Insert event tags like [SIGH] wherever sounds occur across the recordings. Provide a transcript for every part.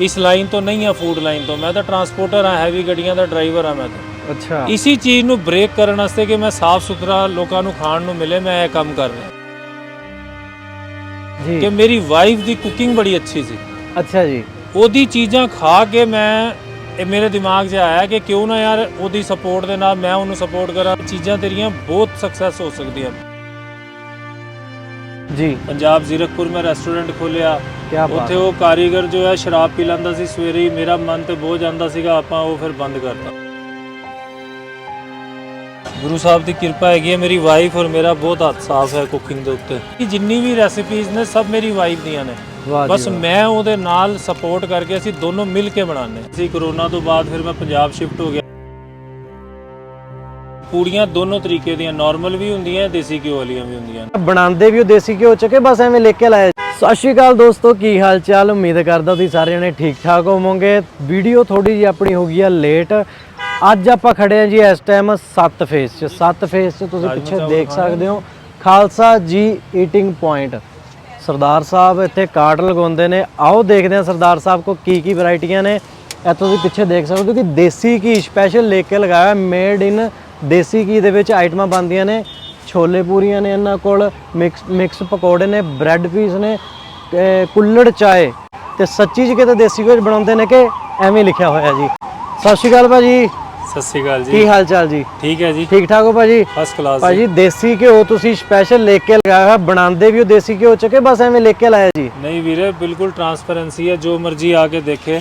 ਇਸ ਲਾਈਨ ਤੋਂ ਨਹੀਂ ਆ ਫੂਡ ਲਾਈਨ ਤੋਂ। ਮੈਂ ਤਾਂ ਟਰਾਂਸਪੋਰਟਰ ਆ ਹੈਵੀ ਗੱਡੀਆਂ ਦਾ ਡਰਾਈਵਰ ਆ ਮੈਂ ਤਾਂ। ਅੱਛਾ। ਇਸੀ ਚੀਜ਼ ਨੂੰ ਬ੍ਰੇਕ ਕਰਨ ਵਾਸਤੇ ਕਿ ਮੈਂ ਸਾਫ਼ ਸੁਥਰਾ ਲੋਕਾਂ ਨੂੰ ਖਾਣ ਨੂੰ ਮਿਲੇ ਮੈਂ ਇਹ ਕੰਮ ਕਰ ਰਿਹਾ। ਜੀ। ਕਿ ਮੇਰੀ ਵਾਈਫ ਦੀ ਕੁਕਿੰਗ ਬੜੀ ਅੱਛੀ ਸੀ। ਅੱਛਾ ਜੀ। ਉਹਦੀ ਚੀਜ਼ਾਂ ਖਾ ਕੇ ਮੈਂ ਇਹ ਮੇਰੇ ਦਿਮਾਗ 'ਚ ਆਇਆ ਕਿ ਕਿਉਂ ਨਾ ਯਾਰ ਉਹਦੀ ਸਪੋਰਟ ਦੇ ਨਾਲ ਮੈਂ ਉਹਨੂੰ ਸਪੋਰਟ ਕਰਾਂ। ਚੀਜ਼ਾਂ ਤੇਰੀਆਂ ਬਹੁਤ ਸਕਸੈਸ ਹੋ ਸਕਦੀਆਂ। ਜੀ। ਪੰਜਾਬ ਜ਼ੀਰਕਪੁਰ ਮੈਂ ਰੈਸਟੋਰੈਂਟ ਖੋਲਿਆ ਬਾਤ। ਉੱਥੇ ਉਹ ਕਾਰੀਗਰ ਜੋ ਹੈ ਸ਼ਰਾਬ ਪੀ ਲੈਂਦਾ ਸੀ ਸਵੇਰੇ ਹੀ। ਮੇਰਾ ਮਨ ਤੇ ਬਹੁਤ ਜਾਂਦਾ ਸੀਗਾ ਆਪਾਂ ਉਹ ਫਿਰ ਬੰਦ ਕਰਤਾ। ਗੁਰੂ ਸਾਹਿਬ ਦੀ ਕਿਰਪਾ ਹੈਗੀ ਹੈ ਮੇਰੀ ਵਾਈਫ ਔਰ ਮੇਰਾ ਬਹੁਤ ਹੱਥ ਸਾਫ਼ ਹੈ ਕੁਕਿੰਗ ਦੇ ਉੱਤੇ। ਜਿੰਨੀ ਵੀ ਰੈਸਿਪੀਜ਼ ਨੇ ਸਭ ਮੇਰੀ ਵਾਈਫ ਦੀਆਂ ਨੇ। ਵਾਹ ਜੀ ਬਸ ਮੈਂ ਉਹਦੇ ਨਾਲ ਸਪੋਰਟ ਕਰਕੇ ਅਸੀਂ ਦੋਨੋਂ ਮਿਲ ਕੇ ਬਣਾਉਂਦੇ। ਅਸੀਂ ਕਰੋਨਾ ਤੋਂ ਬਾਅਦ ਫਿਰ ਮੈਂ ਪੰਜਾਬ ਸ਼ਿਫਟ ਹੋ ਗਿਆ। ਪੂੜੀਆਂ ਦੋਨੋਂ ਤਰੀਕੇ ਦੀਆਂ ਨਾਰਮਲ ਵੀ ਹੁੰਦੀਆਂ ਦੇਸੀ ਘਿਓ ਵਾਲੀਆਂ ਵੀ ਹੁੰਦੀਆਂ ਬਣਾਉਂਦੇ ਵੀ ਉਹ ਦੇਸੀ ਘਿਓ ਚ ਕੇ ਬਸ ਐਵੇਂ ਲੈ ਕੇ ਲਾਇਆ ਸਤਿ ਸ਼੍ਰੀ ਅਕਾਲ ਦੋਸਤੋ ਕੀ ਹਾਲ ਚਾਲ? ਉਮੀਦ ਕਰਦਾ ਤੁਸੀਂ ਸਾਰੇ ਜਣੇ ਠੀਕ ਠਾਕ ਹੋਵੋਗੇ। ਵੀਡੀਓ ਥੋੜੀ ਜਿਹੀ ਆਪਣੀ ਹੋ ਗਈ ਆ ਲੇਟ ਅੱਜ ਆਪਾਂ ਖੜੇ ਆ ਜੀ ਇਸ ਟਾਈਮ 7 ਫੇਸ 'ਚ। 7 ਫੇਸ 'ਚ ਤੁਸੀਂ ਪਿੱਛੇ ਦੇਖ ਸਕਦੇ ਹੋ। ਖਾਲਸਾ। ਜੀ ਈਟਿੰਗ ਪੁਆਇੰਟ ਸਰਦਾਰ ਸਾਹਿਬ ਇੱਥੇ ਕਾਰਡ ਲਗਾਉਂਦੇ ਨੇ। ਆਓ ਦੇਖਦੇ ਹਾਂ ਸਰਦਾਰ ਸਾਹਿਬ ਕੋ ਕੀ ਕੀ ਵੈਰਾਈਟੀਆਂ ਨੇ। ਇਹ ਤੁਸੀਂ ਪਿੱਛੇ ਦੇਖ ਸਕਦੇ ਹੋ ਕਿ ਦੇਸੀ ਘੀ ਸਪੈਸ਼ਲ ਲੈ ਕੇ ਲਗਾਇਆ ਮੇਡ ਇਨ ਦੇਸੀ ਘੀ ਦੇ ਵਿੱਚ ਆਈਟਮਾਂ ਬਣਦੀਆਂ ਨੇ ਛੋਲੇ ਪੂਰੀਆਂ ਨੇ ਇਹਨਾਂ ਕੋਲ ਮਿਕਸ ਮਿਕਸ ਪਕੌੜੇ ਨੇ ਬ੍ਰੈਡ ਪੀਸ ਨੇ ਕੁੱਲੜ ਚਾਏ ਤੇ ਸੱਚੀ ਚ ਕਿਤੇ ਦੇਸੀ ਕੁਝ ਬਣਾਉਂਦੇ ਨੇ ਕਿ ਐਵੇਂ ਲਿਖਿਆ ਹੋਇਆ ਜੀ। ਸਤਿ ਸ਼੍ਰੀ ਅਕਾਲ ਭਾਜੀ। ਸਤਿ ਸ਼੍ਰੀ ਅਕਾਲ ਜੀ। ਕੀ ਹਾਲ ਚਾਲ ਜੀ? ਠੀਕ ਹੈ ਜੀ। ਠੀਕ ਠਾਕ ਹੋ ਭਾਜੀ? ਫਸਟ ਕਲਾਸ ਭਾਜੀ ਦੇਸੀ ਘਿਓ ਤੁਸੀਂ ਸਪੈਸ਼ਲ ਲੈ ਕੇ ਲਗਾਇਆ ਹੋਇਆ ਬਣਾਉਂਦੇ ਵੀ ਹੋ ਦੇਸੀ ਘਿਓ ਚ ਕਿ ਬਸ ਐਵੇਂ ਲੈ ਕੇ ਲਾਇਆ ਜੀ? ਨਹੀਂ ਵੀਰੇ ਬਿਲਕੁਲ ਟਰਾਂਸਪੇਰੈਂਸੀ ਹੈ ਜੋ ਮਰਜ਼ੀ ਆ ਕੇ ਦੇਖੇ।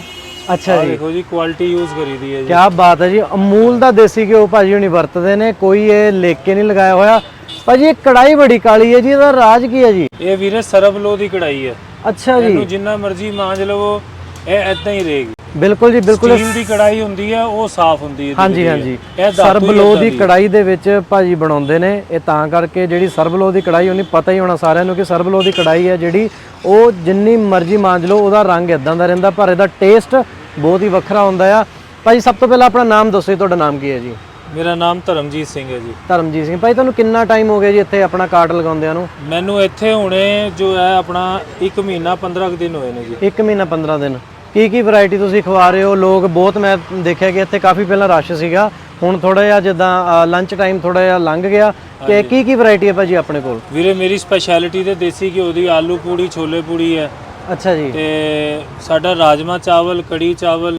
ਅੱਛਾ ਜੀ। ਦੇਖੋ ਜੀ ਕੁਆਲਿਟੀ ਯੂਜ਼ ਕਰੀਦੀ ਹੈ ਜੀ। ਕੀ ਬਾਤ ਹੈ ਜੀ। ਅਮੂਲ ਦਾ ਦੇਸੀ ਘਿਓ ਭਾਜੀ ਹੁਣੀ ਵਰਤਦੇ ਨੇ ਕੋਈ ਇਹ ਲੈ ਕੇ ਨਹੀਂ ਲਗਾਇਆ ਹੋਇਆ। ਭਾਜੀ ਇਹ ਕੜਾਈ ਬੜੀ ਕਾਲੀ ਹੈ ਜੀ ਇਹਦਾ ਰਾਜ ਕੀ ਹੈ ਜੀ? ਇਹ ਵੀਰੇ ਸਰਬਲੋ ਦੀ ਕਢਾਈ ਹੈ। ਅੱਛਾ ਜੀ। ਇਹਨੂੰ ਜਿੰਨਾ ਮਰਜ਼ੀ ਮਾਂਜ ਲਵੋ ਇਹ ਐਦਾਂ ਹੀ ਰਹੇਗੀ। ਬਿਲਕੁਲ ਜੀ ਬਿਲਕੁਲ। ਸਟੀਲ ਦੀ ਕੜਾਈ ਹੁੰਦੀ ਹੈ ਉਹ ਸਾਫ਼ ਹੁੰਦੀ ਹੈ ਹਾਂਜੀ। ਹਾਂਜੀ। ਸਰਬਲੋ ਦੀ। ਕੜਾਈ ਦੇ ਵਿੱਚ ਭਾਜੀ ਬਣਾਉਂਦੇ ਨੇ। ਇਹ ਤਾਂ ਕਰਕੇ ਜਿਹੜੀ ਸਰਬਲੋ ਦੀ ਕੜਾਈ ਉਹਨੂੰ ਪਤਾ ਹੀ ਹੋਣਾ ਸਾਰਿਆਂ ਨੂੰ ਕਿ ਸਰਬਲੋ ਦੀ ਕੜਾਈ ਹੈ ਜਿਹੜੀ ਉਹ ਜਿੰਨੀ ਮਰਜ਼ੀ ਮਾਂਜ ਲਓ ਉਹਦਾ ਰੰਗ ਇਦਾਂ ਦਾ ਰਹਿੰਦਾ ਪਰ ਇਹਦਾ ਟੇਸਟ ਬਹੁਤ ਹੀ ਵੱਖਰਾ ਹੁੰਦਾ ਆ। ਭਾਜੀ ਸਭ ਤੋਂ ਪਹਿਲਾਂ ਆਪਣਾ ਨਾਮ ਦੱਸੋ ਜੀ ਤੁਹਾਡਾ ਨਾਮ ਕੀ ਹੈ ਜੀ? ਮੇਰਾ ਨਾਮ ਧਰਮਜੀਤ ਸਿੰਘ ਹੈ ਜੀ। ਧਰਮਜੀਤ ਸਿੰਘ। ਭਾਈ ਤੁਹਾਨੂੰ ਕਿੰਨਾ ਟਾਈਮ ਹੋ ਗਿਆ ਜੀ ਇੱਥੇ ਆਪਣਾ ਕਾਰਟ ਲਗਾਉਂਦਿਆਂ ਨੂੰ? ਮੈਨੂੰ ਇੱਥੇ ਹੁਣੇ ਜੋ ਹੈ ਆਪਣਾ 1 ਮਹੀਨਾ 15 ਕੁ ਦਿਨ ਹੋਏ ਨੇ ਜੀ। 1 ਮਹੀਨਾ 15 ਦਿਨ। ਕੀ ਕੀ ਵੈਰਾਈਟੀ ਤੁਸੀਂ ਖਵਾ ਰਹੇ ਹੋ? ਲੋਕ ਬਹੁਤ ਮੈਂ ਦੇਖਿਆ ਕਿ ਇੱਥੇ ਕਾਫੀ ਪਹਿਲਾਂ ਰਸ਼ ਸੀਗਾ। ਹੁਣ ਥੋੜਾ ਜਿਹਾ ਜਿੱਦਾਂ ਲੰਚ ਟਾਈਮ ਥੋੜਾ ਜਿਹਾ ਲੰਘ ਗਿਆ। ਕਿ ਕੀ ਕੀ ਵੈਰਾਈਟੀ ਹੈ ਭਾਜੀ ਆਪਣੇ ਕੋਲ? ਵੀਰੇ ਮੇਰੀ ਸਪੈਸ਼ਲਿਟੀ ਤੇ ਦੇਸੀ ਘਿਓ ਦੀ ਆਲੂ ਪੂੜੀ ਛੋਲੇ ਪੂੜੀ ਹੈ। ਅੱਛਾ ਜੀ। ਤੇ ਸਾਡਾ ਰਾਜਮਾ ਚਾਵਲ ਕੜੀ ਚਾਵਲ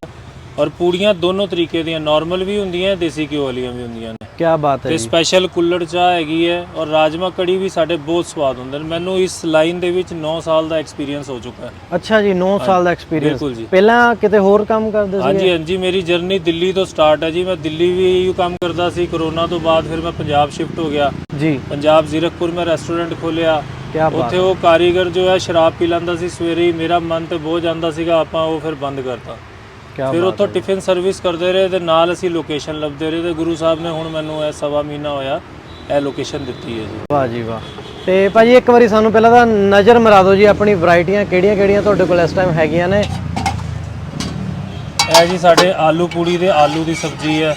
ਔਰ ਪੂੜੀਆਂ ਦੋਨੋਂ ਤਰੀਕੇ ਦੀਆਂ ਨਾਰਮਲ ਵੀ ਹੁੰਦੀਆਂ ਦੇਸੀ ਘਿਓ ਵਾਲੀਆਂ ਵੀ ਹੁੰਦੀਆਂ ਨੇ। ਕੀ ਬਾਤ ਹੈ ਤੇ ਜੀ। ਸਪੈਸ਼ਲ ਕੁੱਲੜ ਚਾਹ ਹੈਗੀ ਹੈ ਔਰ ਰਾਜਮਾ ਕੜੀ ਵੀ ਸਾਡੇ ਬਹੁਤ ਸਵਾਦ ਹੁੰਦੇ ਨੇ। ਮੈਨੂੰ ਇਸ ਲਾਈਨ ਦੇ ਵਿੱਚ 9 ਸਾਲ ਦਾ ਐਕਸਪੀਰੀਅੰਸ ਹੋ ਚੁੱਕਾ ਹੈ। ਅੱਛਾ ਜੀ 9 ਸਾਲ ਦਾ ਐਕਸਪੀਰੀਅੰਸ ਬਿਲਕੁਲ ਜੀ। ਪਹਿਲਾਂ ਕਿਤੇ ਹੋਰ ਕੰਮ ਕਰਦੇ ਸੀ ਹਾਂਜੀ ਹਾਂਜੀ ਮੇਰੀ ਜਰਨੀ ਦਿੱਲੀ ਤੋਂ ਸਟਾਰਟ ਹੈ ਜੀ। ਮੈਂ ਦਿੱਲੀ ਵੀ ਇਹੀ ਕੰਮ ਕਰਦਾ ਸੀ। ਕਰੋਨਾ ਤੋਂ ਬਾਅਦ ਫਿਰ ਮੈਂ ਪੰਜਾਬ ਸ਼ਿਫਟ ਹੋ ਗਿਆ। ਜੀ। ਪੰਜਾਬ ਜ਼ੀਰਕਪੁਰ ਮੈਂ ਰੈਸਟੋਰੈਂਟ ਖੋਲਿਆ ਕੀ ਬਾਤ ਉੱਥੇ ਉਹ ਕਾਰੀਗਰ ਜੋ ਹੈ ਸ਼ਰਾਬ ਪੀ ਲੈਂਦਾ ਸੀ ਸਵੇਰੇ ਹੀ। ਮੇਰਾ ਮਨ ਤੇ ਬਹੁਤ ਜਾਂਦਾ ਸੀਗਾ ਆਪਾਂ ਉਹ ਫਿਰ ਬੰਦ ਕਰਤਾ। ਫਿਰ ਉੱਥੋਂ ਟਿਫਿਨ ਸਰਵਿਸ ਕਰਦੇ ਰਹੇ ਤੇ ਨਾਲ ਅਸੀਂ ਲੋਕੇਸ਼ਨ ਲੱਭਦੇ ਰਹੇ ਤੇ ਗੁਰੂ ਸਾਹਿਬ ਨੇ ਹੁਣ ਮੈਨੂੰ ਇਹ ਸਵਾ ਮਹੀਨਾ ਹੋਇਆ ਇਹ ਲੋਕੇਸ਼ਨ ਦਿੱਤੀ ਹੈ ਜੀ। ਵਾਹ ਜੀ ਵਾਹ। ਤੇ ਭਾਜੀ ਇੱਕ ਵਾਰੀ ਸਾਨੂੰ ਪਹਿਲਾਂ ਤਾਂ ਨਜ਼ਰ ਮਰਾ ਦਿਓ ਜੀ ਆਪਣੀ ਵੈਰਾਈਟੀਆਂ ਕਿਹੜੀਆਂ ਕਿਹੜੀਆਂ ਤੁਹਾਡੇ ਕੋਲ ਇਸ ਟਾਈਮ ਹੈਗੀਆਂ ਨੇ? ਇਹ ਜੀ ਸਾਡੇ ਆਲੂ ਪੂੜੀ ਦੇ ਆਲੂ ਦੀ ਸਬਜ਼ੀ ਹੈ।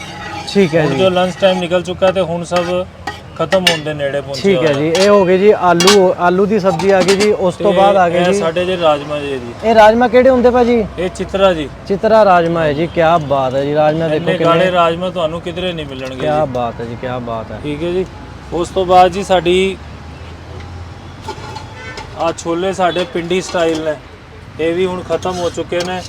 ਠੀਕ ਹੈ ਹੁਣ ਜੀ। ਜੋ ਲੰਚ ਟਾਈਮ ਨਿਕਲ ਚੁੱਕਾ ਤੇ ਹੁਣ ਸਭ ਖਤਮ ਹੋਣ ਦੇ ਨੇੜੇ ਪਹੁੰਚੇ ਠੀਕ ਹੈ ਜੀ ਇਹ ਹੋ ਗਏ ਜੀ ਆਲੂ ਆਲੂ ਦੀ ਸਬਜ਼ੀ ਆ ਗਈ ਜੀ ਉਸ ਤੋਂ ਬਾਅਦ ਆ ਗਏ ਇਹ ਜੀ। ਸਾਡੇ ਜੇ ਰਾਜਮਾ ਜੀ ਇਹ ਰਾਜਮਾ ਕਿਹੜੇ ਹੁੰਦੇ ਭਾਜੀ? ਇਹ ਚਿਤਰਾ ਜੀ। ਚਿਤਰਾ ਰਾਜਮਾ ਹੈ ਜੀ ਕੀ ਬਾਤ ਹੈ ਜੀ ਰਾਜਮਾ ਦੇਖੋ ਇੰਨੇ ਗਾੜੇ ਰਾਜਮਾ ਤੁਹਾਨੂੰ ਕਿਧਰੇ ਨਹੀਂ ਮਿਲਣਗੇ ਕੀ ਬਾਤ ਹੈ ਜੀ ਕੀ ਬਾਤ ਹੈ। ਠੀਕ ਹੈ ਜੀ। ਉਸ ਤੋਂ ਬਾਅਦ ਜੀ ਸਾਡੀ ਆ ਛੋਲੇ ਸਾਡੇ ਪਿੰਡੀ ਸਟਾਈਲ ਨੇ। ਇਹ ਵੀ ਹੁਣ ਖਤਮ ਹੋ ਚੁੱਕੇ ਨੇ।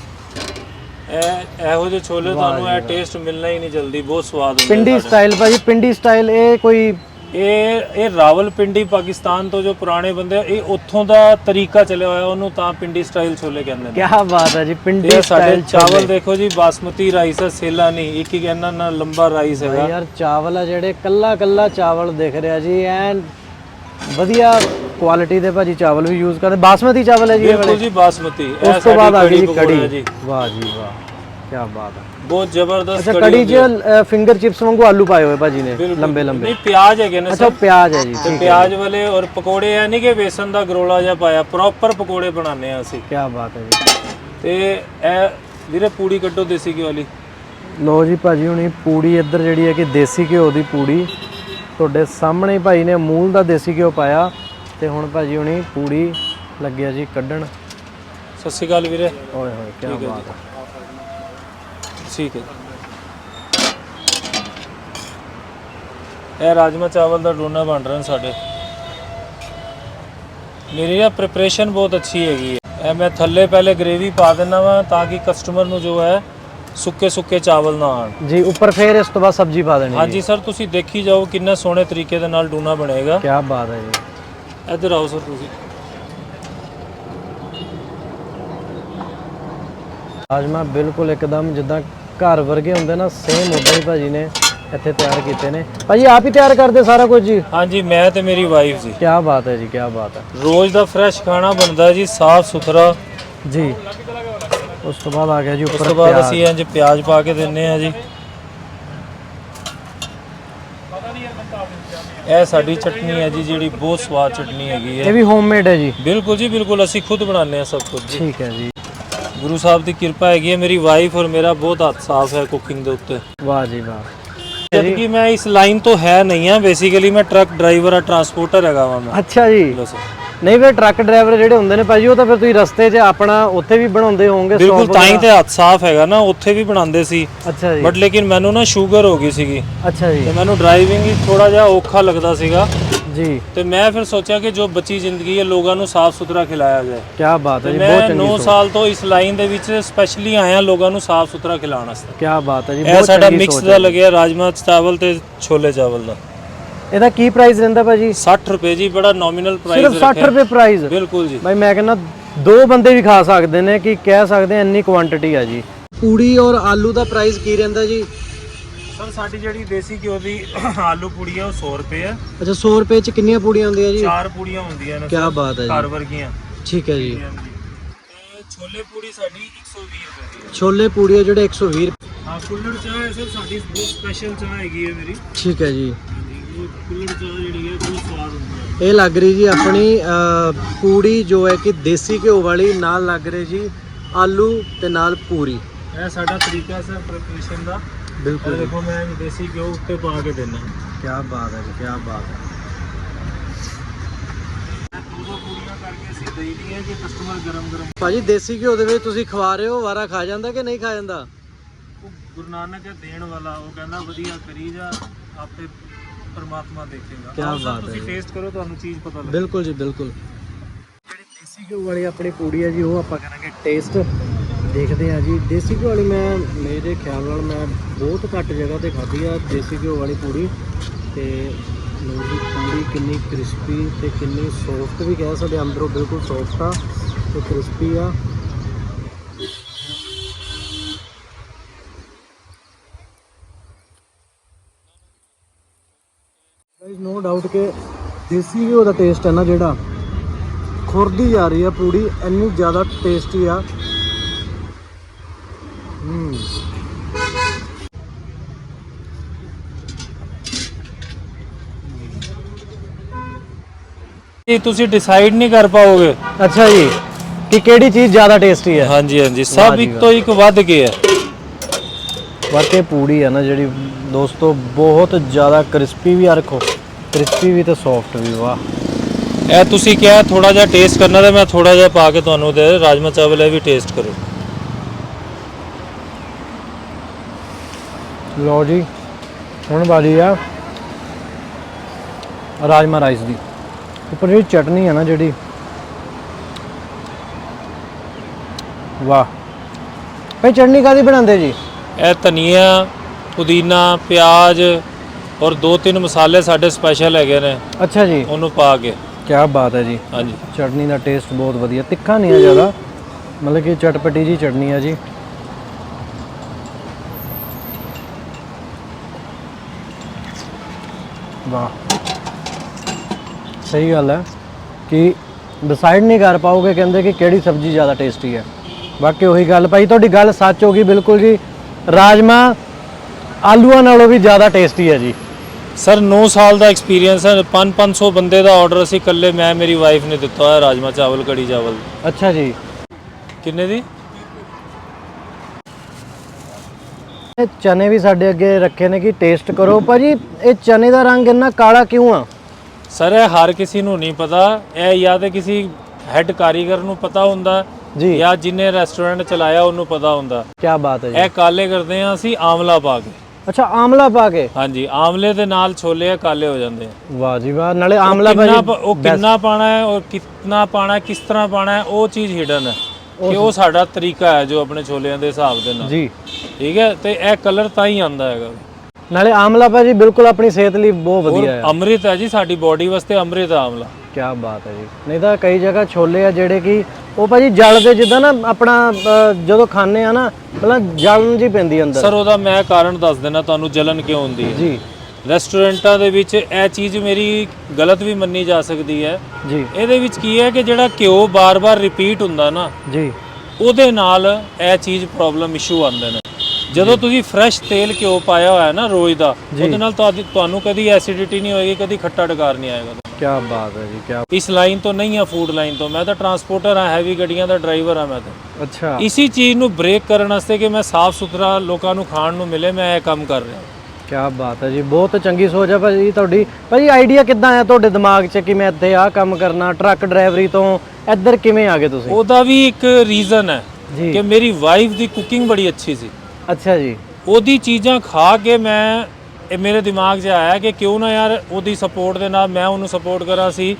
ਇਹ ਇਹੋ ਜਿਹੇ ਛੋਲੇ ਤੁਹਾਨੂੰ ਇਹ ਟੇਸਟ ਮਿਲਣਾ ਹੀ ਨਹੀਂ ਜਲਦੀ ਬਹੁਤ ਸਵਾਦ ਹੁੰਦੇ ਪਿੰਡੀ ਸਟਾਈਲ ਭਾਜੀ ਪਿੰਡੀ ਸਟਾਈਲ ਇਹ ਕੋਈ ਇਹ ਇਹ ਰਾਵਲ ਪਿੰਡੀ ਪਾਕਿਸਤਾਨ ਤੋਂ ਜੋ ਪੁਰਾਣੇ ਬੰਦੇ ਆ, ਇਹ ਉੱਥੋਂ ਦਾ ਤਰੀਕਾ ਚੱਲਿਆ ਹੋਇਆ ਉਹਨੂੰ ਤਾਂ ਪਿੰਡੀ ਸਟਾਈਲ ਛੋਲੇ ਕਹਿੰਦੇ ਨੇ। ਕੀ ਬਾਤ ਹੈ ਜੀ ਪਿੰਡੀ ਇਹ ਸਾਡੇ ਸਟਾਈਲ ਚਾਵਲ ਦੇਖੋ ਜੀ ਬਾਸਮਤੀ ਰਾਈਸ ਹੈ ਸੇਲਾ ਨਹੀਂ ਇੱਕ ਇੱਕ ਇਹਨਾਂ ਨਾਲ ਲੰਬਾ ਰਾਈਸ ਹੈਗਾ। ਯਾਰ ਚਾਵਲ ਆ ਜਿਹੜੇ ਕੱਲਾ ਕੱਲਾ ਚਾਵਲ ਦਿਖ ਰਿਹਾ ਜੀ ਐਨ ਵਧੀਆ ਕੁਆਲਿਟੀ ਦੇ ਭਾਜੀ ਚਾਵਲ ਵੀ ਯੂਜ਼ ਕਰਦੇ। ਬਾਸਮਤੀ ਚਾਵਲ ਹੈ ਜੀ ਇਹ ਬਿਲਕੁਲ ਜੀ ਬਾਸਮਤੀ। ਇਹ ਉਸ ਤੋਂ ਬਾਅਦ ਆ ਗਈ ਜੀ ਪਕੌੜਾ ਕੜੀ ਵਾਹ ਜੀ ਵਾਹ ਕੀ ਬਾਤ ਹੈ। ਬਹੁਤ ਜ਼ਬਰਦਸਤ ਅੱਛਾ ਕੜੀ 'ਚ ਫਿੰਗਰ ਚਿਪਸ ਵਾਂਗੂ ਆਲੂ ਪਾਏ ਹੋਏ ਭਾਜੀ ਨੇ ਲੰਬੇ ਲੰਬੇ। ਨਹੀਂ ਪਿਆਜ਼ ਹੈਗੇ ਨੇ ਅੱਛਾ ਪਿਆਜ਼ ਹੈ ਜੀ ਤੇ ਪਿਆਜ਼ ਵਾਲੇ ਔਰ ਪਕੌੜੇ ਆ ਨਹੀਂ ਕਿ ਵੇਸਣ ਦਾ ਗਰੋਲਾ ਜਿਹਾ ਪਾਇਆ ਪ੍ਰੋਪਰ ਪਕੌੜੇ ਬਣਾਉਂਦੇ ਆ ਅਸੀਂ। ਕੀ ਬਾਤ ਹੈ ਜੀ। ਤੇ ਇਹ ਵੀਰੇ ਪੂੜੀ ਕੱਢੋ ਦੇਸੀ ਘਿਓ ਵਾਲੀ। ਲੋ ਜੀ ਭਾਜੀ ਹੁਣੀ ਪੂੜੀ ਇੱਧਰ ਜਿਹੜੀ ਹੈ ਕਿ ਦੇਸੀ ਘਿਓ ਦੀ ਪੂੜੀ। ਤੁਹਾਡੇ ਸਾਹਮਣੇ ਭਾਈ ਨੇ ਅਮੂਲ ਦਾ ਦੇਸੀ ਘਿਓ ਪਾਇਆ ਤੇ ਹੁਣ ਭਾਜੀ ਹੁਣੀ ਪੂੜੀ ਲੱਗਿਆ ਜੀ ਕੱਢਣ। ਸਤਿ ਸ਼੍ਰੀ ਅਕਾਲ ਵੀਰੇ। ਓਏ ਹੋਏ ਕੀ ਬਾਤ ਹੈ। ਠੀਕ ਹੈ ਇਹ ਰਾਜਮਾ ਚਾਵਲ ਦਾ ਡੋਨਾ ਬਣ ਰਹੇ ਨੇ ਸਾਡੇ। ਮੇਰੀ ਇਹ ਪ੍ਰਿਪਰੇਸ਼ਨ ਬਹੁਤ ਅੱਛੀ ਹੈਗੀ ਹੈ। ਇਹ ਮੈਂ ਥੱਲੇ ਪਹਿਲੇ ਗ੍ਰੇਵੀ ਪਾ ਦਿੰਦਾ ਵਾਂ ਤਾਂ ਕਿ ਕਸਟਮਰ ਨੂੰ ਜੋ ਹੈ ਸੁੱਕੇ ਸੁੱਕੇ ਚਾਵਲ ਨਾ ਆਣ। ਜੀ ਉੱਪਰ ਫੇਰ ਇਸ ਤੋਂ ਬਾਅਦ ਸਬਜ਼ੀ ਪਾ ਦੇਣੀ ਹਾਂਜੀ ਸਰ ਤੁਸੀਂ ਦੇਖੀ ਜਾਓ ਕਿੰਨਾ ਸੋਹਣੇ ਤਰੀਕੇ ਦੇ ਨਾਲ ਡੂਨਾ ਬਣੇਗਾ। ਕੀ ਬਾਤ ਹੈ ਜੀ। ਇੱਧਰ ਆਓ ਸਰ ਤੁਸੀਂ। ਰਾਜਮਾ ਬਿਲਕੁਲ ਇੱਕਦਮ ਜਿੱਦਾਂ ਘਰ ਵਰਗੇ ਹੁੰਦੇ ਨਾ ਸੇਮ ਉਦਾਂ ਹੀ ਭਾਜੀ ਨੇ ਇੱਥੇ ਤਿਆਰ ਕੀਤੇ ਨੇ। ਭਾਜੀ ਆਪ ਹੀ ਤਿਆਰ ਕਰਦੇ ਸਾਰਾ ਕੁਝ ਜੀ? ਹਾਂਜੀ ਮੈਂ ਤੇ ਮੇਰੀ ਵਾਈਫ ਜੀ। ਕੀ ਬਾਤ ਹੈ ਜੀ ਕੀ ਬਾਤ ਹੈ। ਰੋਜ਼ ਦਾ ਫਰੈਸ਼ ਖਾਣਾ ਬਣਦਾ ਜੀ ਸਾਫ਼ ਸੁਥਰਾ। ਜੀ। ਉਸ ਤੋਂ ਬਾਅਦ ਆ ਗਿਆ ਜੀ ਉਸ ਉੱਪਰ ਤੋਂ ਬਾਅਦ ਪਿਆਜ਼। ਅਸੀਂ ਇੰਜ ਪਿਆਜ਼ ਪਾ ਕੇ ਦਿੰਨੇ ਆ ਜੀ। ਇਹ ਸਾਡੀ ਚਟਨੀ ਹੈ ਜੀ ਜਿਹੜੀ ਬਹੁਤ ਸਵਾਦ ਚਟਨੀ ਹੈਗੀ ਇਹ ਹੈ ਵੀ ਹੋਮਮੇਡ ਹੈ ਜੀ। ਬਿਲਕੁਲ ਜੀ ਬਿਲਕੁਲ ਅਸੀਂ ਖੁਦ ਬਣਾਉਂਦੇ ਆ ਸਭ ਕੁਝ ਜੀ। ਠੀਕ ਹੈ ਜੀ। ਗੁਰੂ ਸਾਹਿਬ ਦੀ ਕਿਰਪਾ ਹੈਗੀ ਹੈ ਮੇਰੀ ਵਾਈਫ ਔਰ ਮੇਰਾ ਬਹੁਤ ਹੱਥ ਸਾਫ਼ ਹੈ ਕੁਕਿੰਗ ਦੇ ਉੱਤੇ। ਵਾਹ ਜੀ ਵਾਹ। ਜਦ ਕਿ ਮੈਂ ਇਸ ਲਾਈਨ ਤੋਂ ਹੈ ਨਹੀਂ ਆ ਬੇਸਿਕਲੀ ਮੈਂ ਟਰੱਕ ਡਰਾਈਵਰ ਆ ਟਰਾਂਸਪੋਰਟਰ ਹੈਗਾ ਵਾਂ ਮੈਂ। ਅੱਛਾ ਜੀ। ਨਹੀਂ ਵੇ ਟਰੱਕ ਡਰਾਈਵਰ ਜਿਹੜੇ ਹੁੰਦੇ ਨੇ ਭਾਜੀ ਉਹ ਤਾਂ ਫਿਰ ਤੁਸੀਂ ਰਸਤੇ 'ਚ ਆਪਣਾ ਉੱਥੇ ਵੀ ਬਣਾਉਂਦੇ ਹੋਵੋਗੇ ਬਿਲਕੁਲ ਤਾਂ ਹੀ। ਤੇ ਹੱਥ ਸਾਫ਼ ਹੈਗਾ ਨਾ ਉੱਥੇ ਵੀ ਬਣਾਉਂਦੇ ਸੀ। ਅੱਛਾ ਜੀ। ਬਟ ਲੇਕਿਨ ਮੈਨੂੰ ਨਾ ਸ਼ੂਗਰ ਹੋ ਗਈ ਸੀਗੀ। ਅੱਛਾ ਤੇ ਜੀ ਮੈਨੂੰ ਡਰਾਈਵਿੰਗ ਹੀ ਥੋੜਾ ਜਿਹਾ ਔਖਾ ਲੱਗਦਾ ਸੀਗਾ। ਜੀ। ਤੇ ਮੈਂ ਫਿਰ ਸੋਚਿਆ ਕਿ ਜੋ ਬਚੀ ਜ਼ਿੰਦਗੀ ਹੈ ਲੋਕਾਂ ਨੂੰ ਸਾਫ਼ ਸੁਥਰਾ ਖਿਲਾਇਆ ਜਾਏ। ਕੀ ਬਾਤ ਹੈ ਜੀ ਮੈਂ ਬਹੁਤ 9 ਚੰਗੀ ਸੋਚ। ਸਾਲ ਤੋਂ ਇਸ ਲਾਈਨ ਦੇ ਵਿੱਚ ਸਪੈਸ਼ਲੀ ਆਇਆ ਲੋਕਾਂ ਨੂੰ ਸਾਫ਼ ਸੁਥਰਾ ਖਿਲਾਉਣ ਵਾਸਤੇ। ਕੀ ਬਾਤ ਹੈ ਜੀ ਇਹ ਬਹੁਤ ਸਾਡਾ ਚੰਗੀ ਮਿਕਸ ਸੋਚ ਦਾ ਹੈ। ਲੱਗਿਆ ਰਾਜਮਾ ਚਾਵਲ ਤੇ ਛੋਲੇ ਚਾਵਲ ਦਾ। ਇਹਦਾ ਕੀ ਪ੍ਰਾਈਸ ਰਹਿੰਦਾ ਭਾਜੀ? 60 ਰੁਪਏ ਜੀ ਬੜਾ ਨੋਮੀਨਲ ਪ੍ਰਾਈਸ ਸਿਰਫ 60 ਰੁਪਏ ਪ੍ਰਾਈਸ ਬਿਲਕੁਲ ਜੀ। ਭਾਈ ਮੈਂ ਕਹਿੰਦਾ ਦੋ ਬੰਦੇ ਵੀ ਖਾ ਸਕਦੇ ਨੇ ਕਿ ਕਹਿ ਸਕਦੇ ਆ ਇੰਨੀ ਕੁਆਂਟੀਟੀ ਆ ਜੀ। ਪੂੜੀ ਔਰ ਆਲੂ ਦਾ ਪ੍ਰਾਈਸ ਕੀ ਰਹਿੰਦਾ ਜੀ? ਸਰ ਸਾਡੀ ਜਿਹੜੀ ਦੇਸੀ ਘਿਓ ਦੀ [COUGHS] ਆਲੂ ਪੂੜੀ ਹੈ ਉਹ 100 ਰੁਪਏ ਹੈ ਅੱਛਾ 100 ਰੁਪਏ ਚ ਕਿੰਨੀਆਂ ਪੂੜੀਆਂ ਹੁੰਦੀਆਂ ਜੀ? ਚਾਰ ਪੂੜੀਆਂ ਹੁੰਦੀਆਂ ਨੇ ਕੀ ਬਾਤ ਹੈ ਘਰ ਜੀ ਵਰਗੀਆਂ। ਠੀਕ ਹੈ ਜੀ। ਤੇ ਛੋਲੇ ਪੂੜੀ ਸਾਡੀ 120 ਰੁਪਏ ਦੀ ਛੋਲੇ ਪੂੜੀਆਂ ਜਿਹੜੇ 120 ਰੁਪਏ। ਹਾਂ ਕੁੱਲੜ ਚਾਹ ਹੈ ਸਰ ਸਾਡੀ ਬਹੁਤ ਸਪੈਸ਼ਲ ਚਾਹ ਹੈਗੀ ਹੈ ਮੇਰੀ। ਠੀਕ ਹੈ ਜੀ। ਇਹ ਕੁੱਲੜ ਚਾਹ ਜਿਹੜੀ ਹੈ ਬਹੁਤ ਸਵਾਦ ਹੁੰਦੀ ਹੈ। ਇਹ ਲੱਗ ਰਹੀ ਜੀ ਆਪਣੀ ਪੂੜੀ ਜੋ ਹੈ ਕਿ ਦੇਸੀ ਘਿਓ ਵਾਲੀ ਨਾਲ ਲੱਗ ਰਹੀ ਜੀ ਆਲੂ ਤੇ ਨਾਲ ਪੂਰੀ। ਇਹ ਸਾਡਾ ਤਰੀਕਾ ਸਰ ਪ੍ਰੈਪਰੇਸ਼ਨ ਦਾ। ਬਿਲਕੁਲ ਦੇਖੋ ਮੈਂ ਦੇਸੀ ਘਿਓ ਉੱਤੇ ਪਾ ਕੇ ਦੇਣਾ ਕੀ ਬਾਤ ਹੈ ਜੀ ਕੀ ਬਾਤ ਹੈ। ਕਿ ਭਾਜੀ ਦੇਸੀ ਘਿਓ ਦੇ ਵਿੱਚ ਤੁਸੀਂ ਖਵਾ ਰਹੇ ਹੋ ਵਾਰਾ ਖਾ ਜਾਂਦਾ ਕਿ ਨਹੀਂ ਖਾ ਜਾਂਦਾ? ਉਹ ਗੁਰੂ ਨਾਨਕ ਹੈ ਦੇਣ ਵਾਲਾ ਉਹ ਕਹਿੰਦਾ ਵਧੀਆ ਕਰੀ ਜਾ ਆਪੇ ਪਰਮਾਤਮਾ ਦੇਖੇਗਾ। ਸਰ, ਬਾਤ ਹੈ ਤੁਸੀਂ। ਟੇਸਟ ਕਰੋ ਤੁਹਾਨੂੰ ਚੀਜ਼ ਪਤਾ ਲੱਗੇ। ਬਿਲਕੁਲ ਜੀ ਬਿਲਕੁਲ। ਜਿਹੜੀ ਦੇਸੀ ਘਿਓ ਵਾਲੀ ਆਪਣੀ ਪੂੜੀ ਹੈ ਜੀ ਉਹ ਆਪਾਂ ਕਰਾਂਗੇ ਟੇਸਟ ਦੇਖਦੇ ਆ ਜੀ। ਦੇਸੀ ਘਿਓ ਵਾਲੀ ਮੈਂ, ਮੇਰੇ ਖਿਆਲ ਨਾਲ ਮੈਂ ਬਹੁਤ ਘੱਟ ਜਗ੍ਹਾ ਤੇ ਖਾਧੀ ਆ ਦੇਸੀ ਘਿਓ ਵਾਲੀ ਪੂੜੀ। ਤੇ ਲਓ ਜੀ, ਪੂੜੀ ਕਿੰਨੀ ਕ੍ਰਿਸਪੀ ਤੇ ਕਿੰਨੀ ਸੌਫਟ ਵੀ ਕਹਿ ਸਾਡੇ ਅੰਦਰੋਂ ਬਿਲਕੁਲ ਸੌਫਟ ਆ ਤੇ ਕ੍ਰਿਸਪੀ ਆ। ਗਾਇਸ ਨੋ ਡਾਊਟ ਕਿ ਦੇਸੀ ਘਿਓ ਦਾ ਟੇਸਟ ਹੈ ਨਾ ਜਿਹੜਾ, ਖੁਰਦੀ ਜਾ ਰਹੀ ਆ ਪੂੜੀ, ਇੰਨੀ ਜ਼ਿਆਦਾ ਟੇਸਟੀ ਆ। ਇਹ ਤੁਸੀਂ ਡਿਸਾਈਡ ਨਹੀਂ ਕਰ ਪਾਓਗੇ? ਅੱਛਾ ਜੀ ਕਿ ਕਿਹੜੀ ਚੀਜ਼ ਜ਼ਿਆਦਾ ਟੇਸਟੀ ਹੈ? ਹਾਂਜੀ ਹਾਂਜੀ ਸਭ ਜੀ ਇੱਕ ਤੋਂ ਇੱਕ ਵੱਧ ਕੇ ਹੈ। ਵਾਕਈ ਪੂੜੀ ਹੈ ਨਾ ਜਿਹੜੀ ਦੋਸਤੋ ਬਹੁਤ ਜ਼ਿਆਦਾ ਕ੍ਰਿਸਪੀ ਵੀ ਆ ਰੱਖੋ। ਕ੍ਰਿਸਪੀ ਵੀ ਤੇ ਸੌਫਟ ਵੀ ਵਾਹ। ਇਹ ਤੁਸੀਂ ਕਿਹਾ ਥੋੜਾ ਜਿਹਾ ਟੇਸਟ ਕਰਨਾ ਤੇ ਮੈਂ ਥੋੜਾ ਜਿਹਾ ਪਾ ਕੇ ਤੁਹਾਨੂੰ ਦੇ ਰਾਜਮਾ ਚਾਵਲ ਇਹ ਵੀ ਟੇਸਟ ਕਰੋ। ਲਓ ਜੀ ਹੁਣ ਵਾਰੀ ਆ ਰਾਜਮਾ ਰਾਈਸ ਦੀ। ਉੱਪਰ ਜਿਹੜੀ ਚਟਨੀ ਹੈ ਨਾ ਜਿਹੜੀ ਵਾਹ। ਭਾਈ ਚਟਨੀ ਕਾਦੀ ਬਣਾਉਂਦੇ ਜੀ? ਇਹ ਧਨੀਆ ਪੁਦੀਨਾ ਪਿਆਜ਼ ਔਰ ਦੋ ਤਿੰਨ ਮਸਾਲੇ ਸਾਡੇ ਸਪੈਸ਼ਲ ਹੈਗੇ ਨੇ। ਅੱਛਾ ਜੀ। ਉਹਨੂੰ ਪਾ ਕੇ। ਕੀ ਬਾਤ ਹੈ ਜੀ। ਹਾਂਜੀ। ਚਟਨੀ ਦਾ ਟੇਸਟ ਬਹੁਤ ਵਧੀਆ। ਤਿੱਖਾ ਨਹੀਂ ਹੈ ਜ਼ਿਆਦਾ। ਮਤਲਬ ਕਿ ਚਟਪਟੀ ਜੀ ਚਟਨੀ ਹੈ ਜੀ। ਵਾਹ। ਸਹੀ ਗੱਲ ਹੈ ਕਿ ਡਿਸਾਈਡ ਨਹੀਂ ਕਰ ਪਾਓਗੇ ਕਹਿੰਦੇ ਕਿ ਕਿਹੜੀ ਸਬਜ਼ੀ ਜ਼ਿਆਦਾ ਟੇਸਟੀ ਹੈ। ਬਾਕੀ ਉਹੀ ਗੱਲ ਭਾਈ ਤੁਹਾਡੀ ਗੱਲ ਸੱਚ ਹੋ ਗਈ ਬਿਲਕੁਲ ਜੀ। ਰਾਜਮਾ ਆਲੂਆਂ ਨਾਲੋਂ ਵੀ ਜ਼ਿਆਦਾ ਟੇਸਟੀ ਹੈ ਜੀ। ਸਰ 9 ਸਾਲ ਦਾ ਐਕਸਪੀਰੀਅੰਸ ਹੈ। 5-500 ਬੰਦੇ ਦਾ ਆਰਡਰ ਅਸੀਂ ਇਕੱਲੇ ਮੈਂ ਮੇਰੀ ਵਾਈਫ ਨੇ ਦਿੱਤਾ ਹੋਇਆ ਰਾਜਮਾ ਚਾਵਲ ਕੜੀ ਚਾਵਲ। ਅੱਛਾ ਜੀ। ਕਿੰਨੇ ਦੀ? ਇਹ ਚਨੇ ਵੀ ਸਾਡੇ ਅੱਗੇ ਰੱਖੇ ਨੇ ਕਿ ਟੇਸਟ ਕਰੋ। ਭਾਜੀ ਇਹ ਚਨੇ ਦਾ ਰੰਗ ਇੰਨਾ ਕਾਲਾ ਕਿਉਂ ਆ? ਸਰ ਇਹ ਹਰ ਕਿਸੇ ਨੂੰ ਨਹੀਂ ਪਤਾ। ਇਹ ਜਾਂ ਤੇ ਕਿਸੇ ਹੈੱਡ ਕਾਰੀਗਰ ਨੂੰ ਪਤਾ ਹੁੰਦਾ ਜੀ। ਜਾਂ ਜਿਨੇ ਰੈਸਟੋਰੈਂਟ ਚਲਾਇਆ ਉਹਨੂੰ ਪਤਾ ਹੁੰਦਾ। ਕੀ ਬਾਤ ਹੈ ਜੀ। ਇਹ ਕਾਲੇ ਕਰਦੇ ਆ ਅਸੀਂ ਆਮਲਾ ਪਾ ਕੇ। ਅੱਛਾ ਆਮਲਾ ਪਾ ਕੇ? ਹਾਂਜੀ ਆਮਲੇ ਦੇ ਨਾਲ ਛੋਲੇ ਆ ਕਾਲੇ ਹੋ ਜਾਂਦੇ ਆ। ਵਾਹ ਜੀ ਵਾਹ ਨਾਲੇ ਆਮਲਾ ਭਾਜੀ ਉਹ ਕਿੰਨਾ ਪਾਣਾ ਹੈ ਔਰ ਕਿੰਨਾ ਪਾਣਾ ਹੈ ਕਿਸ ਤਰ੍ਹਾਂ ਪਾਣਾ ਹੈ ਉਹ ਚੀਜ਼ ਹਿਡਨ ਹੈ। ਕਿ ਉਹ ਸਾਡਾ ਤਰੀਕਾ ਹੈ ਜੋ ਆਪਣੇ ਛੋਲਿਆਂ ਦੇ ਹਿਸਾਬ ਦੇ ਨਾਲ। ਜੀ। ਠੀਕ ਹੈ? ਤੇ ਇਹ ਕਲਰ ਤਾਂ ਹੀ ਆਂਦਾ ਹੈਗਾ। ਨਾਲੇ ਆਮਲਾ ਭਾਜੀ ਬਿਲਕੁਲ ਆਪਣੀ ਸਿਹਤ ਲਈ ਬਹੁਤ ਵਧੀਆ ਹੈ। ਅੰਮ੍ਰਿਤ ਹੈ ਜੀ ਸਾਡੀ ਬਾਡੀ ਵਾਸਤੇ ਅੰਮ੍ਰਿਤ ਆਮਲਾ। ਕੀ ਬਾਤ ਹੈ ਜੀ। ਨਹੀਂ ਤਾਂ ਕਈ ਜਗ੍ਹਾ ਛੋਲੇ ਆ ਜਿਹੜੇ ਕਿ ਉਹ ਭਾਜੀ ਜਲ ਦੇ ਜਿੱਦਾਂ ਨਾ ਆਪਣਾ ਜਦੋਂ ਖਾਣੇ ਆ ਨਾ ਪਹਿਲਾਂ ਜਲਨ ਜੀ ਪੈਂਦੀ ਅੰਦਰ। ਸਰ ਉਹਦਾ ਮੈਂ ਕਾਰਨ ਦੱਸ ਦੇਣਾ ਤੁਹਾਨੂੰ ਜਲਨ ਕਿਉਂ ਹੁੰਦੀ ਹੈ? ਜੀ। ਰੈਸਟੋਰੈਂਟਾਂ ਦੇ ਵਿੱਚ ਇਹ ਚੀਜ਼ ਮੇਰੀ ਗਲਤ ਵੀ ਮੰਨੀ ਜਾ ਸਕਦੀ ਹੈ। ਜੀ। ਇਹਦੇ ਵਿੱਚ ਕੀ ਹੈ ਕਿ ਜਿਹੜਾ ਘਿਓ ਬਾਰ-ਬਾਰ ਰਿਪੀਟ ਹੁੰਦਾ ਨਾ ਜੀ। ਉਹਦੇ ਨਾਲ ਇਹ ਚੀਜ਼ ਪ੍ਰੋਬਲਮ ਇਸ਼ੂ ਆਉਂਦੇ ਨੇ। ਜਦੋਂ ਤੁਸੀਂ ਫਰੈਸ਼ ਤੇਲ ਘਿਓ ਪਾਇਆ ਹੋਇਆ ਹੈ ਨਾ ਰੋਜ਼ ਦਾ ਉਹਦੇ ਨਾਲ ਤੁਹਾਡੀ- ਤੁਹਾਨੂੰ ਕਦੀ ਐਸਿਡਿਟੀ ਨਹੀਂ ਹੋਏਗੀ ਕਦੀ ਖੱਟਾ ਡਕਾਰ ਨਹੀਂ ਆਏਗਾ ਕੀ ਬਾਤ ਹੈ ਜੀ ਕੀ ਇਸ ਲਾਈਨ ਤੋਂ ਨਹੀਂ ਆ ਫੂਡ ਲਾਈਨ ਤੋਂ ਮੈਂ ਤਾਂ ਟਰਾਂਸਪੋਰਟਰ ਹਾਂ ਹੈਵੀ ਗੱਡੀਆਂ ਦਾ ਡਰਾਈਵਰ ਹਾਂ ਮੈਂ ਤਾਂ। ਅੱਛਾ। ਇਸੀ ਚੀਜ਼ ਨੂੰ ਬ੍ਰੇਕ ਕਰਨ ਵਾਸਤੇ ਕਿ ਮੈਂ ਸਾਫ਼ ਸੁਥਰਾ ਲੋਕਾਂ ਨੂੰ ਖਾਣ ਨੂੰ ਮਿਲੇ ਮੈਂ ਇਹ ਕੰਮ ਕਰ ਰਿਹਾ। ਕੀ ਬਾਤ ਹੈ ਜੀ ਬਹੁਤ ਚੰਗੀ ਸੋਚ ਹੈ ਭਾਜੀ ਤੁਹਾਡੀ। ਭਾਜੀ ਆਈਡੀਆ ਕਿੱਦਾਂ ਆਇਆ ਤੁਹਾਡੇ ਦਿਮਾਗ 'ਚ ਕਿ ਮੈਂ ਇੱਥੇ ਆਹ ਕੰਮ ਕਰਨਾ ਟਰੱਕ ਡਰਾਈਵਰੀ ਤੋਂ ਇੱਧਰ ਕਿਵੇਂ ਆ ਗਏ ਤੁਸੀਂ? ਉਹਦਾ ਵੀ ਇੱਕ ਰੀਜ਼ਨ ਹੈ ਕਿ ਮੇਰੀ ਵਾਈਫ ਦੀ ਕੁਕਿੰਗ ਬੜੀ ਅੱਛੀ ਸੀ। ਅੱਛਾ ਜੀ। ਉਹਦੀ ਚੀਜ਼ਾਂ ਖਾ ਕੇ ਮੈਂ ਇਹ ਮੇਰੇ ਦਿਮਾਗ 'ਚ ਆਇਆ ਕਿ ਕਿਉਂ ਨਾ ਯਾਰ ਉਹਦੀ ਸਪੋਰਟ ਦੇ ਨਾਲ ਮੈਂ ਉਹਨੂੰ ਸਪੋਰਟ ਕਰਾਂ ਸੀ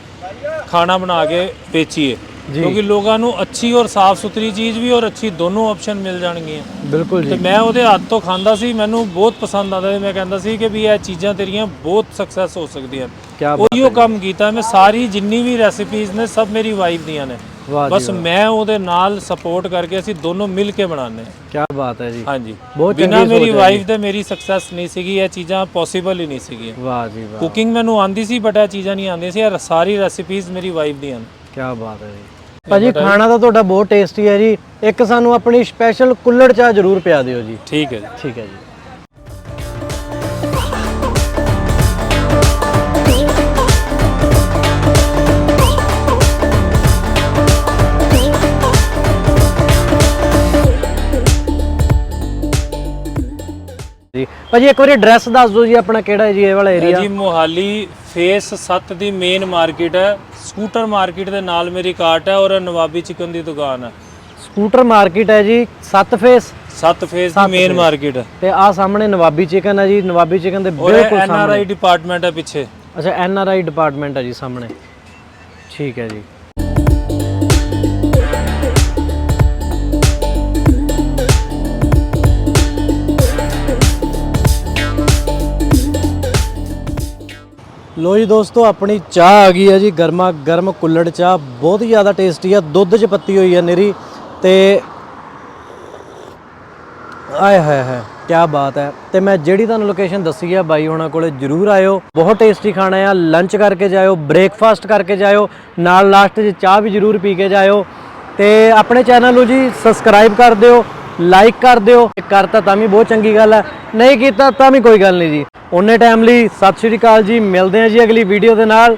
ਖਾਣਾ ਬਣਾ ਕੇ ਵੇਚੀਏ। ਕਿਉਂਕਿ ਲੋਕਾਂ ਨੂੰ ਅੱਛੀ ਔਰ ਸਾਫ਼ ਸੁਥਰੀ ਚੀਜ਼ ਵੀ ਔਰ ਅੱਛੀ ਦੋਨੋਂ ਆਪਸ਼ਨ ਮਿਲ ਜਾਣਗੀਆਂ। ਬਿਲਕੁਲ ਤੇ ਮੈਂ ਉਹਦੇ ਹੱਥ ਤੋਂ ਖਾਂਦਾ ਸੀ ਮੈਨੂੰ ਬਹੁਤ ਪਸੰਦ ਆਉਂਦਾ ਸੀ। ਮੈਂ ਕਹਿੰਦਾ ਸੀ ਕਿ ਵੀ ਇਹ ਚੀਜ਼ਾਂ ਤੇਰੀਆਂ ਬਹੁਤ ਸਕਸੈਸ ਹੋ ਸਕਦੀਆਂ। ਕੀ ਉਹੀਓ ਕੰਮ ਕੀਤਾ ਮੈਂ ਸਾਰੀ ਜਿੰਨੀ ਵੀ ਰੈਸਿਪੀਜ਼ ਨੇ ਸਭ ਮੇਰੀ ਵਾਈਫ ਦੀਆਂ ਨੇ। ਵਾਹ ਬਸ ਮੈਂ ਉਹਦੇ ਨਾਲ ਸਪੋਰਟ ਕਰਕੇ ਅਸੀਂ ਦੋਨੋਂ ਮਿਲ ਕੇ ਬਣਾਉਂਦੇ ਹਾਂ। ਕੀ ਬਾਤ ਹੈ ਜੀ। ਹਾਂਜੀ। ਬਹੁਤ ਬਿਨਾਂ ਮੇਰੀ ਹੈ ਵਾਈਫ ਦੇ ਮੇਰੀ ਸਕਸੈਸ ਨਹੀਂ ਸੀਗੀ ਇਹ ਚੀਜ਼ਾਂ ਪੋਸੀਬਲ ਹੀ ਨਹੀਂ ਸੀਗੀਆਂ। ਵਾਹ ਜੀ ਵਾਹ। ਕੁਕਿੰਗ ਮੈਨੂੰ ਆਂਦੀ ਸੀ ਬਟ ਇਹ ਚੀਜ਼ਾਂ ਨਹੀਂ ਆਉਂਦੀਆਂ ਸੀ ਇਹ ਸਾਰੀ ਰੈਸਿਪੀਜ਼ ਮੇਰੀ ਵਾਈਫ ਦੀਆਂ ਨੇ। ਕੀ ਬਾਤ ਹੈ ਜੀ। ਭਾਜੀ ਖਾਣਾ ਤਾਂ ਤੁਹਾਡਾ ਬਹੁਤ ਟੇਸਟੀ ਹੈ ਜੀ। ਇੱਕ ਸਾਨੂੰ ਆਪਣੀ ਸਪੈਸ਼ਲ ਕੁੱਲੜ ਚਾਹ ਜ਼ਰੂਰ ਪਿਆ ਦਿਓ ਜੀ। ਠੀਕ ਹੈ ਜੀ। ਠੀਕ ਹੈ ਜੀ। ਭਾਜੀ ਇੱਕ ਵਾਰੀ ਐਡਰੈਸ ਦੱਸ ਦਿਓ ਜੀ ਆਪਣਾ ਕਿਹੜਾ ਹੈ ਜੀ ਇਹ ਵਾਲਾ ਏਰੀਆ ਜੀ ਮੋਹਾਲੀ ਫੇਸ 7 ਦੀ ਮੇਨ ਮਾਰਕੀਟ ਹੈ। ਸਕੂਟਰ ਮਾਰਕੀਟ ਦੇ ਨਾਲ ਮੇਰੀ ਕਾਰਟ ਹੈ ਔਰ ਨਵਾਬੀ ਚਿਕਨ ਦੀ ਦੁਕਾਨ ਹੈ। ਸਕੂਟਰ ਮਾਰਕੀਟ ਹੈ ਜੀ ਸੱਤ ਫੇਸ 7 ਫੇਸ ਦੀ ਮੇਨ ਮਾਰਕੀਟ ਹੈ। ਤੇ ਆ ਸਾਹਮਣੇ ਨਵਾਬੀ ਚਿਕਨ ਹੈ ਜੀ ਨਵਾਬੀ ਚਿਕਨ ਦੇ ਬਿਲਕੁਲ ਐਨ ਆਰ ਸਾਹਮਣੇ। ਆਈ ਡਿਪਾਰਟਮੈਂਟ ਹੈ ਪਿੱਛੇ। ਅੱਛਾ ਐਨ ਆਰ ਆਈ ਡਿਪਾਰਟਮੈਂਟ ਹੈ ਜੀ ਸਾਹਮਣੇ। ਠੀਕ ਹੈ ਜੀ। ਲੋ ਜੀ ਦੋਸਤੋ, ਆਪਣੀ ਚਾਹ ਆ ਗਈ ਹੈ ਜੀ, ਗਰਮਾ ਗਰਮ ਕੁੱਲੜ ਚਾਹ। ਬਹੁਤ ਹੀ ਜ਼ਿਆਦਾ ਟੇਸਟੀ ਆ, ਦੁੱਧ 'ਚ ਪੱਤੀ ਹੋਈ ਹੈ ਨੇਰੀ ਤੇ ਆਏ ਹਾਏ ਹਾਏ ਕੀ ਬਾਤ ਹੈ। ਤੇ ਮੈਂ ਜਿਹੜੀ ਤੁਹਾਨੂੰ ਲੋਕੇਸ਼ਨ ਦੱਸੀ ਆ, ਬਾਈ ਹੋਣਾ ਕੋਲੇ ਜਰੂਰ ਆਇਓ। ਬਹੁਤ ਟੇਸਟੀ ਖਾਣਾ ਆ ਲੰਚ ਕਰਕੇ ਜਾਇਓ ਬ੍ਰੇਕਫਾਸਟ ਕਰਕੇ ਜਾਇਓ, ਨਾਲ ਲਾਸਟ 'ਚ ਚਾਹ ਵੀ ਜਰੂਰ ਪੀ ਕੇ ਜਾਇਓ। ਤੇ ਆਪਣੇ ਚੈਨਲ ਨੂੰ ਜੀ ਸਬਸਕ੍ਰਾਈਬ ਕਰ ਦਿਓ ਲਾਈਕ ਕਰ ਦਿਓ। ਕਰਤਾ ਤਾਂ ਵੀ ਬਹੁਤ ਚੰਗੀ ਗੱਲ ਹੈ, ਨਹੀਂ ਕੀਤਾ ਤਾਂ ਵੀ ਕੋਈ ਗੱਲ ਨਹੀਂ ਜੀ। ਉਹਨੇ ਟਾਈਮ ਲਈ ਸਤਿ ਸ਼੍ਰੀ ਅਕਾਲ ਜੀ, ਮਿਲਦੇ ਹਾਂ ਜੀ ਅਗਲੀ ਵੀਡੀਓ ਦੇ ਨਾਲ।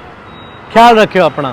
ਖਿਆਲ ਰੱਖਿਓ ਆਪਣਾ।